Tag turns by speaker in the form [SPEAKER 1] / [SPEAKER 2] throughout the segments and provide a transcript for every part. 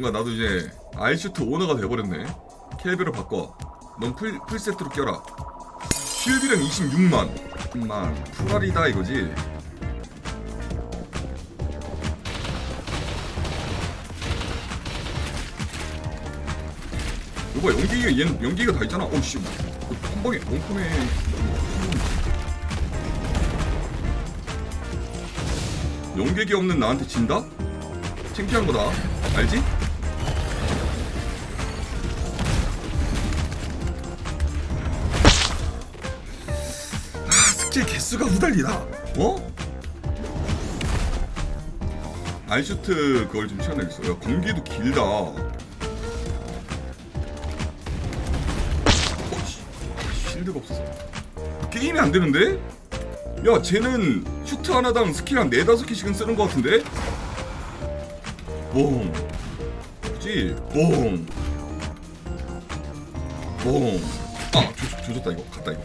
[SPEAKER 1] 뭔가 나도 이제 아이슈트 오너가 돼버렸네. 캘비로 바꿔. 넌 풀, 풀세트로 껴라. 쉴드량 26만. 만. 풀알이다 이거지. 이거 봐 연기가 얘는 연기가 다 있잖아. 오씨. 한 방에 원콤에 연계기 없는 나한테 진다? 창피한 거다. 알지? 아 스킬 개수가 후달리다 어? 알슈트 그걸 좀 치워내겠어 야 공기도 길다 어이씨 실드가 없어서 게임이 안 되는데? 야 쟤는 슈트 하나당 스킬 한 네다섯 개씩은 쓰는 것 같은데? 뽕 그지? 뽕 뽕. 아 조, 조졌다 이거 갔다 이거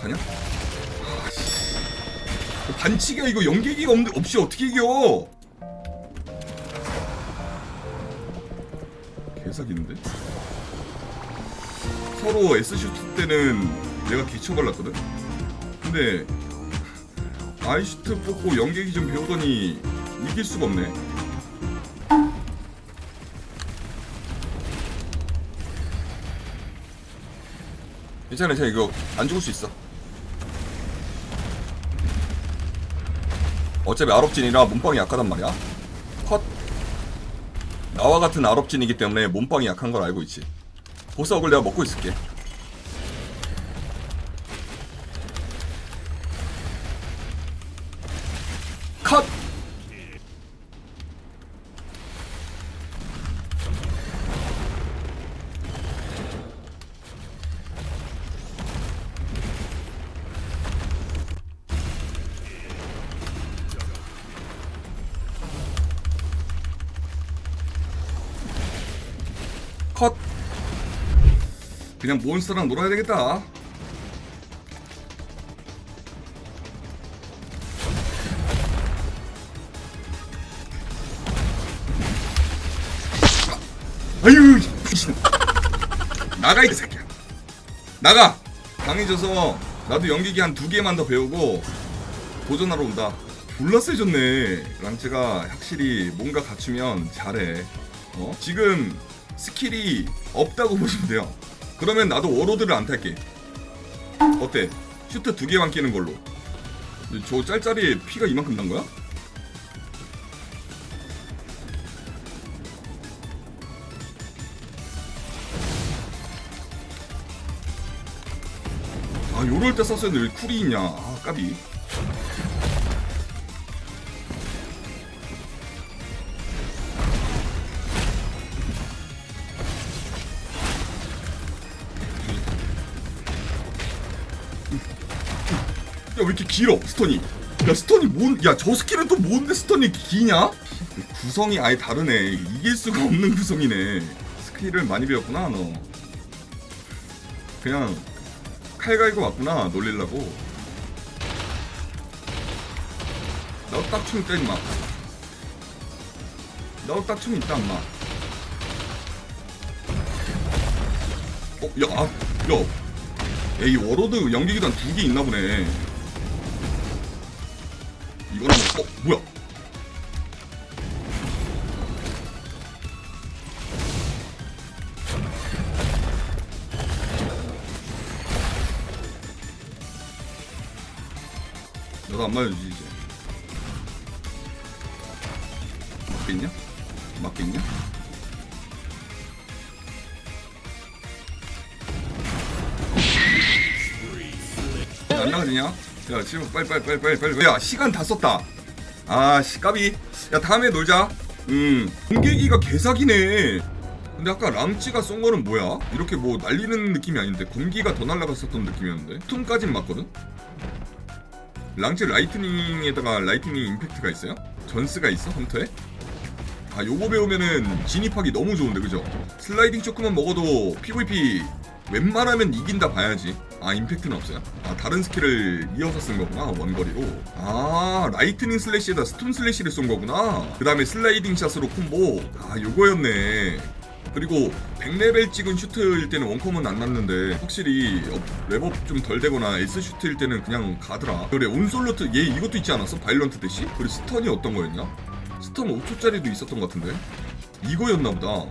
[SPEAKER 1] 가냐? 반칙이야 이거. 연계기가 없, 없이 어떻게 이겨? 개사기인데? 서로 S슈트 때는 내가 기초 발랐거든? 근데 아이슈트 뽑고 연계기 좀 배우더니 이길 수가 없네. 괜찮아 괜찮아. 이거 안 죽을 수 있어 어차피 아롭진이라 몸빵이 약하단 말이야. 컷. 나와 같은 아롭진이기 때문에 몸빵이 약한 걸 알고 있지. 보석을 내가 먹고 있을게. 컷! 컷! 그냥 몬스터랑 놀아야 되겠다. 아유, 미친. 나가 이 새끼야. 나가. 강해져서 나도 연기기 한 두 개만 더 배우고 도전하러 온다. 졸라 세졌네. 랑체가 확실히 뭔가 갖추면 잘해. 어? 지금 스킬이 없다고 보시면 돼요. 그러면 나도 워로드를 안 탈게. 어때? 슈트 두 개만 끼는 걸로. 저 짤짤이에 피가 이만큼 난 거야? 아 요럴 때 썼었는데 왜 쿨이 있냐 아 까비 왜 이렇게 길어 스턴이? 야 스턴이 뭔 야 저 스킬은 또 뭔데 스턴이 기냐? 구성이 아예 다르네. 이길 수가 없는 구성이네. 스킬을 많이 배웠구나 너. 그냥 칼 갈고 왔구나 놀리려고. 너 딱충 있다 임마. 너 딱충 있다 임마. 어? 야, 아, 야, 야, 이 워로드 연기기단 두 개 있나 보네. 이거는 뭐, 어, 뭐야? 너도 안 맞아주지 이제. 맞겠냐? 맞겠냐? 안 나가지냐? 야 지금 빨리 빨리 빨리 빨리 빨리 야 시간 다 썼다 아씨 까비 야 다음에 놀자 음 공개기가 개사기네 근데 아까 람찌가 쏜 거는 뭐야? 이렇게 뭐 날리는 느낌이 아닌데 공기가 더 날라갔었던 느낌이었는데 툼까진 맞거든? 랑찌 라이트닝에다가 라이트닝 임팩트가 있어요? 전스가 있어? 헌터에? 아 요거 배우면은 진입하기 너무 좋은데 그죠? 슬라이딩 조금만 먹어도 PVP 웬만하면 이긴다 봐야지. 아 임팩트는 없어요? 아 다른 스킬을 이어서 쓴 거구나 원거리로. 아 라이트닝 슬래시에다 스톤 슬래시를 쏜 거구나. 그 다음에 슬라이딩 샷으로 콤보. 아 요거였네. 그리고 100레벨 찍은 슈트일 때는 원컴은 안 났는데 확실히 업- 랩업 좀 덜 되거나 S 슈트일 때는 그냥 가더라. 그래 온솔로트 얘 이것도 있지 않았어? 바일런트 대시? 그리고 스턴이 어떤 거였냐? 스턴 5초짜리도 있었던 것 같은데? 이거였나 보다.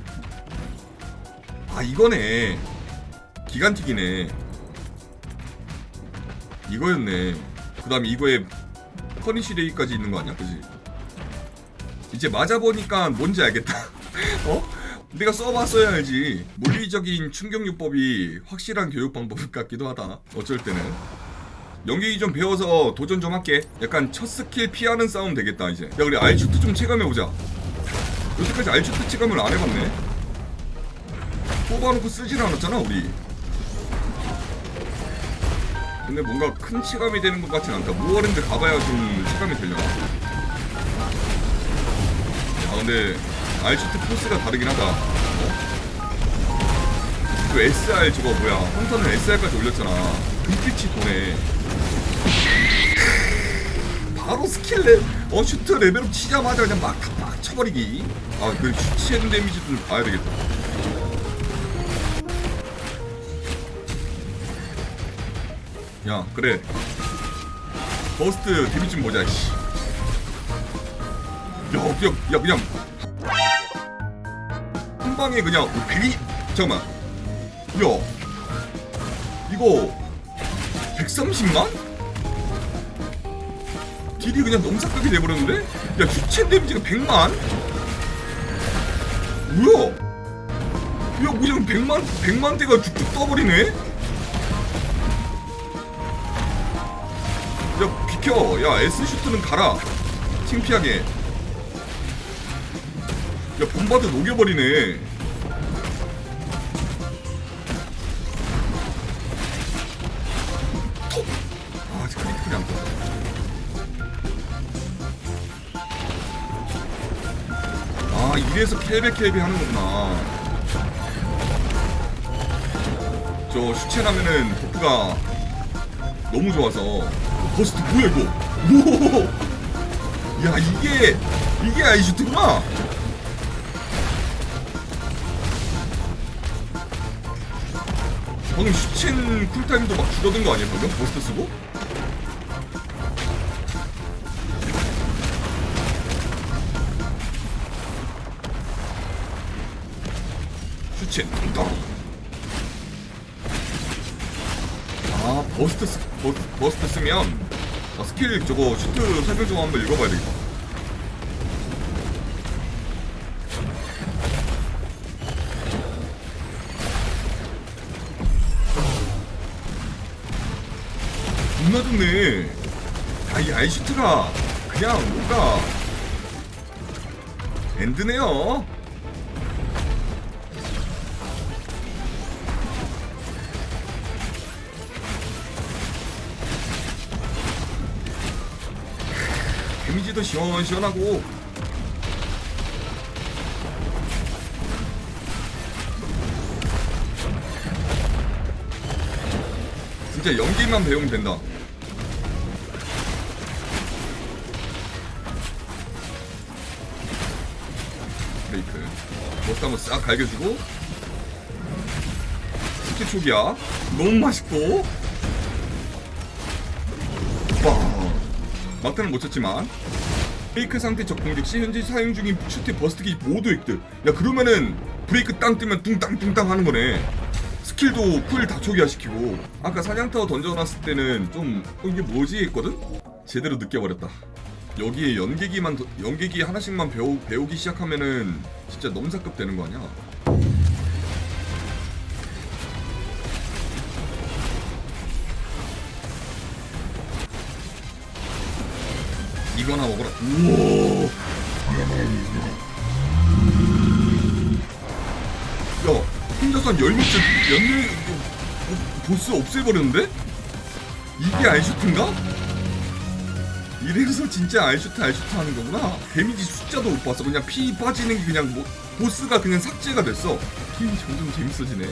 [SPEAKER 1] 아 이거네 기간틱이네. 이거였네. 그 다음에 이거에 퍼니시 레이까지 있는 거 아니야? 그지? 이제 맞아보니까 뭔지 알겠다. 어? 내가 써봤어야 알지. 물리적인 충격요법이 확실한 교육 방법 같기도 하다. 어쩔 때는. 연기 좀 배워서 도전 좀 할게. 약간 첫 스킬 피하는 싸움 되겠다 이제. 야 우리 알슈트 좀 체감해보자. 여태까지 알슈트 체감을 안 해봤네. 뽑아놓고 쓰질 않았잖아 우리 근데 뭔가 큰 체감이 되는 것 같진 않다. 무어랜드 가봐야 좀 체감이 되려나. 아 근데 알슈트 포스가 다르긴 하다. 어? 그 SR 저거 뭐야? 헌터는 SR까지 올렸잖아. 금빛이 도네. 바로 스킬 레, 어 슈트 레벨업 치자마자 그냥 막, 막 쳐버리기. 아그 슈치해준 데미지 좀 봐야 되겠다 야 그래 버스트 데미지 좀 보자 씨. 야 그냥 야 그냥 한 방에 그냥 어, 괜히 잠깐만 야 이거 130만? 딜이 그냥 넘사벽이 돼버렸는데? 야 주체 데미지가 100만? 뭐야? 야 그냥 100만 100만 대가 쭉쭉 떠버리네? 비켜. 야 S 슈트는 가라. 창피하게. 야 본바드 녹여버리네. 톡! 아 아직 크리티컬이 안 떠. 아 이래서 켈베 켈베 하는 거구나. 저 슈체라면은 버프가 너무 좋아서 버스트 뭐야 이거? 오 야 이게 이게 아이슈트구나. 방금 슈첸 쿨타임도 막 줄어든 거 아니야 방금? 버스트 쓰고? 슈첸 아 버스트 쓰, 버, 버스트 쓰면 아, 스킬 저거 슈트 설명 좀 한번 읽어봐야 되겠다. 존나 좋네. 아 이 아이 슈트가 그냥 뭔가 엔드네요 데미지도 시원시원하고. 진짜 연기만 배우면 된다. 브레이크. 버스 한번 싹 갈겨주고. 스킬 초기야. 너무 맛있고 막타는 못 쳤지만 브레이크 상태 적 공격 시 현재 사용 중인 슈트 버스트기 모두 획득 야 그러면은 브레이크 땅 뜨면 뚱땅뚱땅 하는 거네. 스킬도 쿨 다 초기화시키고. 아까 사냥타워 던져놨을 때는 좀 어, 이게 뭐지? 했거든? 제대로 느껴버렸다. 여기에 연계기만 더- 연계기 하나씩만 배우, 배우기 시작하면은 진짜 넘사급 되는 거 아니야 이거나 먹어라. 우와 야 혼자서 한 열몇째 연일 보스 없애버렸는데? 이게 알슈트인가? 이래서 진짜 알슈트 알슈트 하는 거구나. 데미지 숫자도 못 봤어. 그냥 피 빠지는 게 그냥 뭐 보스가 그냥 삭제가 됐어. 게임이 점점 재밌어지네